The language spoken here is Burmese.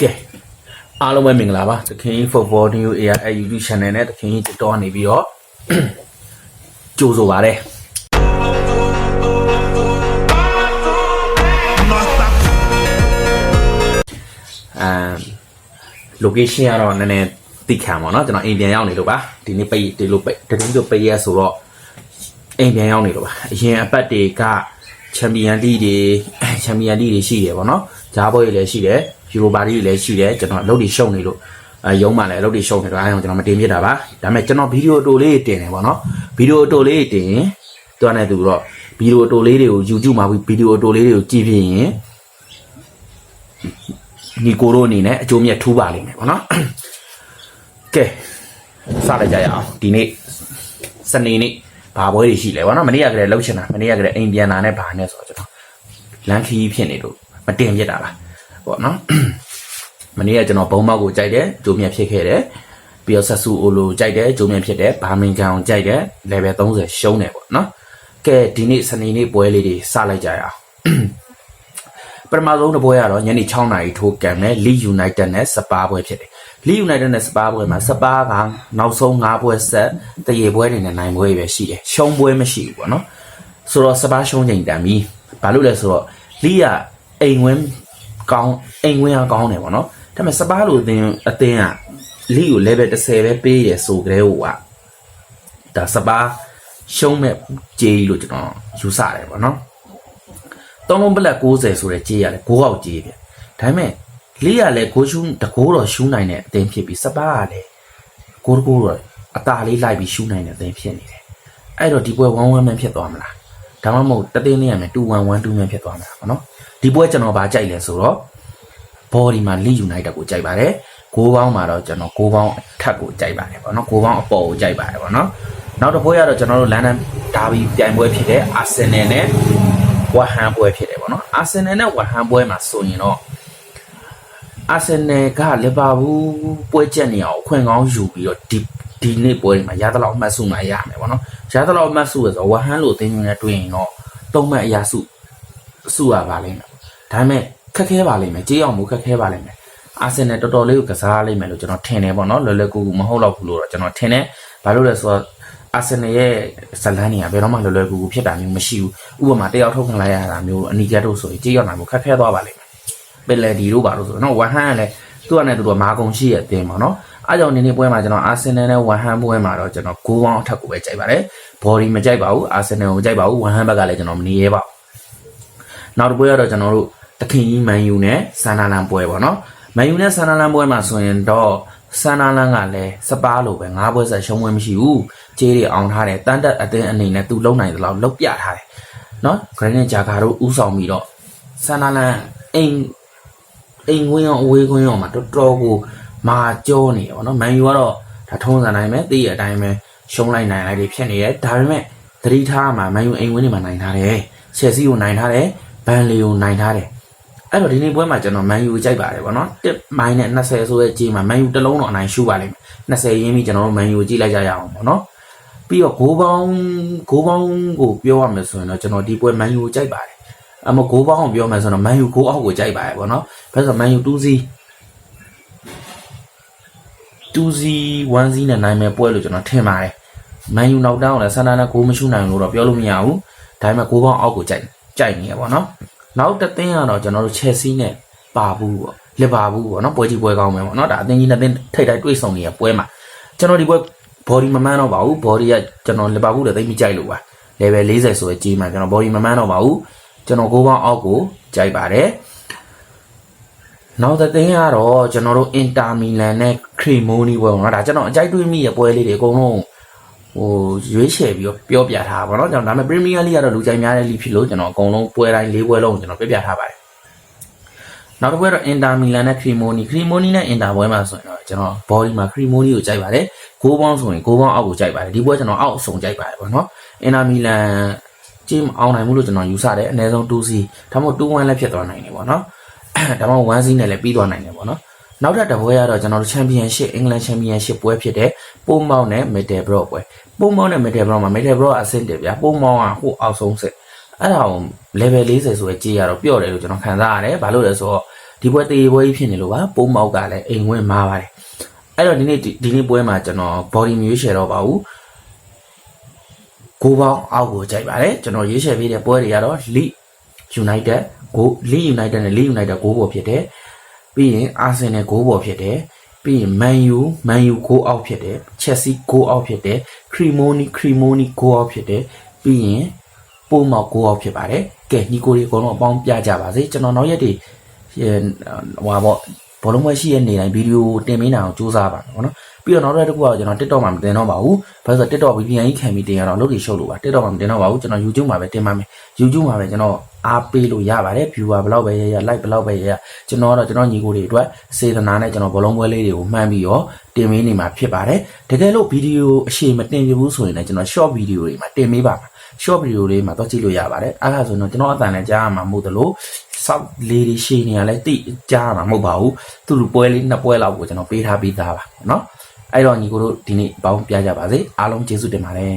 ကဲအားလုံးပဲမင်္ဂလာပါသခင်ကြီး Football New AI YouTube Channel နဲ့သခင်ကြီးတော်နေပြီးတော့ကြိုဆိုပါတယ်အမ် location ကတော့နည်းနည်းသိခံပါတော့ကျွန်တော်အိမ်ပြန်ရောက်နေလို့ပါဒီနေ့ပိတ်ဒီလိုပိတ်တကယ်လို့ပိတ်ရဆိုတော့အိမ်ပြန်ရောက်နေလို့ပါအရင်အပတ်တွေကချန်ပီယံလိတွေ ချန်ပီယံလိတွေရှိတယ်ဗောနော်ဂျားဘောတွေလည်းရှိတယ်ယူရိုပါတွေလည်းရှိတယ်ကျွန်တော်အလုပ်တွေရှုံနေလို့အဲရုံးမှလည်းအလုပ်တွေရှုံနေတော့အဲဒါကြောင့်ကျွန်တော်မတင်ပြတာပါဒါပေမဲ့ကျွန်တော်ဗီဒီယိုအတူလေးတင်တယ်ဗောနော်ဗီဒီယိုအတူလေးတင်ရင်တွန်းနေသူတော့ဗီဒီယိုအတူလေးတွေကို YouTube မှာဗီဒီယိုအတူလေးတွေကိုကြည့်ပြရင်ညီကိုတို့အနေနဲ့အကျိုးမြတ်ထူးပါလိမ့်မယ်ဗောနော်ကဲစလိုက်ကြရအောင်ဒီနေ့စနေနေ့ဘာပွဲတွေရှိလဲဗောနော်မနေ့ကကလေးလှုပ်ချင်တာမနေ့ကကလေးအိမ်ပြန်လာနဲ့ဘာနဲ့ဆိုတော့ကျွန်တော် လမ်းခီးဖြစ်နေလို့မတင်ပြတာပါဗောနော်မနေ့ကကျွန်တော်ဘုံမောက်ကိုကြိုက်တယ်ဂျိုးမြတ်ဖြစ်ခဲ့တယ်ပြီးတော့ဆက်စုအိုလိုကြိုက်တယ်ဂျိုးမြတ်ဖြစ်တယ်ဘာမင်ကန်ကိုကြိုက်တယ် level 30ရှုံးတယ်ဗောနော်ကဲဒီနေ့စနေနေ့ပွဲလေးတွေစလိုက်ကြရအောင်ပထမဆုံးတစ်ပွဲကတော့ညနေ6နာရီထိုးကန်မယ်လီယူနိုက်တက်နဲ့စပါပွဲဖြစ်တယ်လီယူနိုက်တက်နဲ့စပါပွဲမှာစပါကနောက်ဆုံး5ပွဲဆက်တရေပွဲတွေနဲ့နိုင်ပွဲတွေပဲရှိတယ်ရှုံးပွဲမရှိဘူးပေါ့နော်ဆိုတော့စပါရှုံးချိန်တန်ပြီဘာလို့လဲဆိုတော့ လီကအိမ်ဝင်းကောင်းအိမ်ဝင်းကကောင်းတယ်ပေါ့နော်ဒါပေမဲ့စပါလို့အတင်းအတင်းကလီကို level 30ပဲပေးရဆိုကြတဲ့ဟိုကဒါစပါရှုံးမဲ့ကြေးလို့ကျွန်တော်ယူဆတယ်ပေါ့နော်သုံးလုံးပလက်60ဆိုတဲ့ကြေးရတယ်6ောက်ကြေးပြဒါပေမဲ့လေးရလဲကိုရှူးတကိုးတော့ရှူးနိုင်တဲ့အသင်းဖြစ်ပြီးစပါးကလည်းကိုတကိုးတော့အตาလေးလိုက်ပြီးရှူးနိုင်တဲ့အသင်းဖြစ်နေတယ်အဲ့တော့ဒီပွဲ1 1မှန်ဖြစ်သွားမလား ဒါမှမဟုတ်တသိန်းလေးရမယ်2 1 1 2မှန်ဖြစ်သွားမလားဗောနော်ဒီပွဲကျွန်တော်ဗာကြိုက်လဲဆိုတော့ body မှာ Lead United ကိုကြိုက်ပါတယ်6ပေါင်းမှာတော့ကျွန်တော်6ပေါင်းအထက်ကိုကြိုက်ပါတယ်ဗောနော်6ပေါင်းအပေါ်ကိုကြိုက်ပါတယ်ဗောနော်နောက်တစ်ပွဲကတော့ကျွန်တော်တို့လန်ဒန်ဒါဘီပြိုင်ပွဲဖြစ်တဲ့ Arsenal နဲ့ဝက်ဟန်ပွဲဖြစ်တယ်ပေါ့နော်အာဆင်နယ်နဲ့ဝက်ဟန်ပွဲမှာဆိုရင်တော့အာဆင်နယ်ကလီဗာပူးပွဲချက်နေအောင်အခွင့်ကောင်းယူပြီးတော့ဒီဒီနေ့ပွဲတွေမှာရသလောက်အမှတ်စုမှရမယ်ပေါ့နော် ရသလောက်အမှတ်စုရဆိုဝက်ဟန်လို့အသင်းမျိုးနဲ့တွေ့ရင်တော့သုံးမှတ်အရာစုစုရပါလိမ့်မယ်ဒါပေမဲ့ခက်ခဲပါလိမ့်မယ်ကြေးအောင်မခက်ခဲပါလိမ့်မယ်အာဆင်နယ်တော်တော်လေးကိုကစားလိမ့်မယ်လို့ကျွန်တော်ထင်တယ်ပေါ့နော်လွယ်လွယ်ကူကူမဟုတ်တော့ဘူးလို့တော့ကျွန်တော်ထင်တယ်ဘာလို့လဲဆိုတော့အာဆင်နယ်ရဲ့ဇလန်းတွေကဘယ်တော့မှလွယ်လွယ်ကူကူဖြစ်တာမျိုးမရှိဘူးဥပမာတယောက်ထုတ်ခံလိုက်ရတာမျိုးအနီကတ်တို့ဆိုရင်ကြေးရောက်နိုင်မှုခက်ခဲသွားပါလိမ့်မယ်ပယ်လယ်ဒီတို့ပါလို့ဆိုတော့နော်ဝမ်ဟန်ကလည်းသူ့အနေနဲ့သူတို့မာကုံရှိရဲ့အတင်းပါနော် အားကြောင့်ဒီနေ့ပွဲမှာကျွန်တော်အာဆင်နယ်နဲ့ဝမ်ဟန်ပွဲမှာတော့ကျွန်တော်ဂိုးပေါင်းအထက်ကိုပဲကြိုက်ပါတယ်ဘော်ဒီမကြိုက်ပါဘူးအာဆင်နယ်ကိုမကြိုက်ပါဘူးဝမ်ဟန်ဘက်ကလည်းကျွန်တော်မနေရဲပါဘူးနောက်တစ်ပွဲကတော့ကျွန်တော်တို့တခင်ကြီးမန်ယူနဲ့ဆန်နာလန်ပွဲပေါ့နော်မန်ယူနဲ့ဆန်နာလန်ပွဲမှာဆိုရင်တော့ဆန်နာလန်ကလည်းစပါးလိုပဲငါးပွဲဆက်ရှုံးပွဲမရှိဘူးကြေးတွေအောင်ထားတယ်တန်တက်အတင်းအနေနဲ့သူလုံနိုင်တယ်လို့လောက်ပြထားတယ်နော်ဂရနစ်ဂျာကာတို့ဥဆောင်ပြီးတော့ဆန်နာလန်အိမ်အိမ်ဝင်းအောင်အဝေးခွင်းအောင်မှာတော်တော်ကို မာကြောနေတယ်ပေါ့နော်မန်ယူကတော့ဒါထုံးစံတိုင်းပဲသိရအတိုင်းပဲရှုံးလိုက်နိုင်လိုက်တွေဖြစ်နေတယ်ဒါပေမဲ့သတိထားမှာမန်ယူအိမ်ဝင်းတွေမှာနိုင်ထားတယ်ချက်စီကိုနိုင်ထားတယ်ဘန်လီကိုနိုင်ထားတယ်အဲ့တော့ဒီနေ့ပွဲမှာကျွန်တော်မန်ယူကိုကြိုက်ပါတယ်ဗောနော်1မိုင်နဲ့20ဆိုတဲ့ကြေးမှာမန်ယူတစ်လုံးတော့အနိုင်ရှုပါလိမ့်မယ်20ရင်းပြီးကျွန်တော်တို့မန်ယူကိုကြည့်လိုက်ကြရအောင်ဗောနော်ပြီးတော့ဂိုးပေါင်းဂိုးပေါင်းကိုပြောရမယ်ဆိုရင်တော့ကျွန်တော်ဒီပွဲမန်ယူကိုကြိုက်ပါတယ်အမဂိုးပေါင်းကိုပြောမယ်ဆိုတော့မန်ယူဂိုးအောက်ကိုကြိုက်ပါတယ်ဗောနော်ဘာလို့ဆိုမန်ယူ2စီ 2စီ1စီနဲ့နိုင်မယ်ပွဲလို့ကျွန်တော်ထင်ပါတယ်မန်ယူနောက်တောင်းလည်းဆန္ဒနဲ့ဂိုးမရှုနိုင်လို့တော့ပြောလို့မရဘူးဒါပေမဲ့ဂိုးပေါင်းအောက်ကိုကြိုက်ကြိုက်နေရပါတော့နောက်တစ်သင်းကတော့ကျွန်တော်တို့ Chelsea နဲ့ပါဘူးပေါ့လီဗာပူးပေါ့နော်ပွဲကြီးပွဲကောင်းမယ်ပေါ့နော်ဒါအသင်းကြီးနှစ်သင်းထိပ်တိုက်တွေ့ဆုံနေတဲ့ပွဲမှာကျွန်တော်ဒီပွဲ body မမှန်းတော့ပါဘူး body ကကျွန်တော်လီဗာပူးလည်းသိမကြိုက်လို့ပါ level 40ဆိုရဲကြီးမှာကျွန်တော် body မမှန်းတော့ပါဘူးကျွန်တော်ကိုပေါင်းအောက်ကိုကြိုက်ပါတယ် နောက်တစ်သင်းကတော့ကျွန်တော်တို့ Inter Milan နဲ့ Cremoni ပွဲပေါ့နော်ဒါကျွန်တော်အကြိုက်တွေ့မိရဲ့ပွဲလေးတွေအကုန်လုံးဟိုရွေးချယ်ပြီးတော့ပြောပြထားပါတော့ကျွန်တော်ဒါပေမဲ့ Premier League ကတော့လူကြိုက်များတဲ့ league ဖြစ်လို့ကျွန်တော်အကုန်လုံးပွဲတိုင်း၄ပွဲလုံးကျွန်တော်ပြပြထားပါတယ်နောက်တစ်ပွဲတော့ Inter Milan နဲ့ Cremoni Cremoni နဲ့ Inter ပွဲမှာဆိုရင်တော့ကျွန်တော် body မှာ Cremoni ကိုကြိုက်ပါတယ်ဂိုးပေါင်းဆိုရင်ဂိုးပေါင်းအောက်ကိုကြိုက်ပါတယ်ဒီပွဲကျွန်တော်အောက်အဆုံးကြိုက်ပါတယ်ပေါ့နော် Inter Milan ကျင်းအောင်နိုင်မှုလို့ကျွန်တော်ယူဆတယ်အနည်းဆုံး2စီဒါမှမဟုတ်2-1လည်းဖြစ်သွားနိုင်တယ်ပေါ့နော် ဒါမှမဟုတ်1စီနဲ့လည်းပြီးသွားနိုင်တယ်ပေါ့နော်နောက်ထပ်တစ်ပွဲကတော့ကျွန်တော်တို့ Championship England Championship ပွဲဖြစ်တဲ့ပုံမောင်းနဲ့ Middlesbrough ပွဲပုံမောင်းနဲ့ Middlesbrough မှာ Middlesbrough အဆင့်တယ်ဗျာပုံမောင်းကဟိုအောက်ဆုံးစစ်အဲ့ဒါကို level 40ဆိုရဲကြေးရတော့ပြော့တယ်လို့ကျွန်တော်ခံစားရတယ်ဘာလို့လဲဆိုတော့ဒီပွဲတေးပွဲကြီးဖြစ်နေလို့ပါပိုးမောက်ကလည်းအိမ်ဝင်မာပါတယ်အဲ့တော့ဒီနေ့ဒီဒီနေ့ပွဲမှာကျွန်တော် body မျိုးရှယ်တော့ပါဘူးကိုပေါင်းအောက်ကိုကြိုက်ပါတယ်ကျွန်တော်ရေးရှယ်ပေးတဲ့ပွဲတွေကတော့ League United ကို League United နဲ့ League United ကိုပေါ်ဖြစ်တယ်ပြီးရင် Arsenal ကိုပေါ်ဖြစ်တယ်ပြီးရင် Man U Man U ကိုအောက်ဖြစ်တယ် Chelsea ကိုအောက်ဖြစ်တယ် Cremonini Cremonini ကိုအောက်ဖြစ်တယ်ပြီးရင်ပိုးမောက်ကိုအောက်ဖြစ်ပါတယ်ကဲညီကိုတွေအကုန်လုံးအပေါင်းပြကြပါစေကျွန်တော်နောက်ရက်တွေဟိုပါပေါ့ဘောလုံးပွဲရှိရဲ့နေတိုင်းဗီဒီယိုတင်ပေးနိုင်အောင်စူးစမ်းပါမယ်ပေါ့နော် ပြီးတော့နောက်တစ်ခုကကျွန်တော် TikTok မှာမတင်တော့ပါဘူးဘာလို့လဲဆိုတော့ TikTok VPN ကြီးခံပြီးတင်ရတော့လုပ်တွေရှုပ်လို့ပါ TikTok မှာမတင်တော့ပါဘူးကျွန်တော် YouTube မှာပဲတင်ပါမယ် YouTube မှာပဲကျွန်တော်အားပေးလို့ရပါတယ် viewer ဘယ်လောက်ပဲရရ like ဘယ်လောက်ပဲရရကျွန်တော်ကတော့ကျွန်တော်ညီကိုတွေအတွက်စေတနာနဲ့ကျွန်တော်ဘောလုံးပွဲလေးတွေကိုမှန်းပြီးတော့တင်ပေးနေမှာဖြစ်ပါတယ်တကယ်လို့ဗီဒီယိုအရှိမတင်ပြဘူးဆိုရင်လည်းကျွန်တော် short video တွေမှာတင်ပေးပါမယ် short video လေးမှာတော့ကြည့်လို့ရပါတယ်အဲ့ဒါဆိုရင်တော့ကျွန်တော်အတန်လည်းကြားရမှာမဟုတ်သလိုစောက်လေးတွေရှည်နေရလဲတိကြားရမှာမဟုတ်ပါဘူးသူ့လူပွဲလေးနှစ်ပွဲလောက်ကိုကျွန်တော်ပေးထားပေးသားပါเนาะ အဲ့တော့ညီကိုတို့ဒီနေ့ပေါင်းပြကြပါစေအားလုံးကျေးဇူးတင်ပါတယ်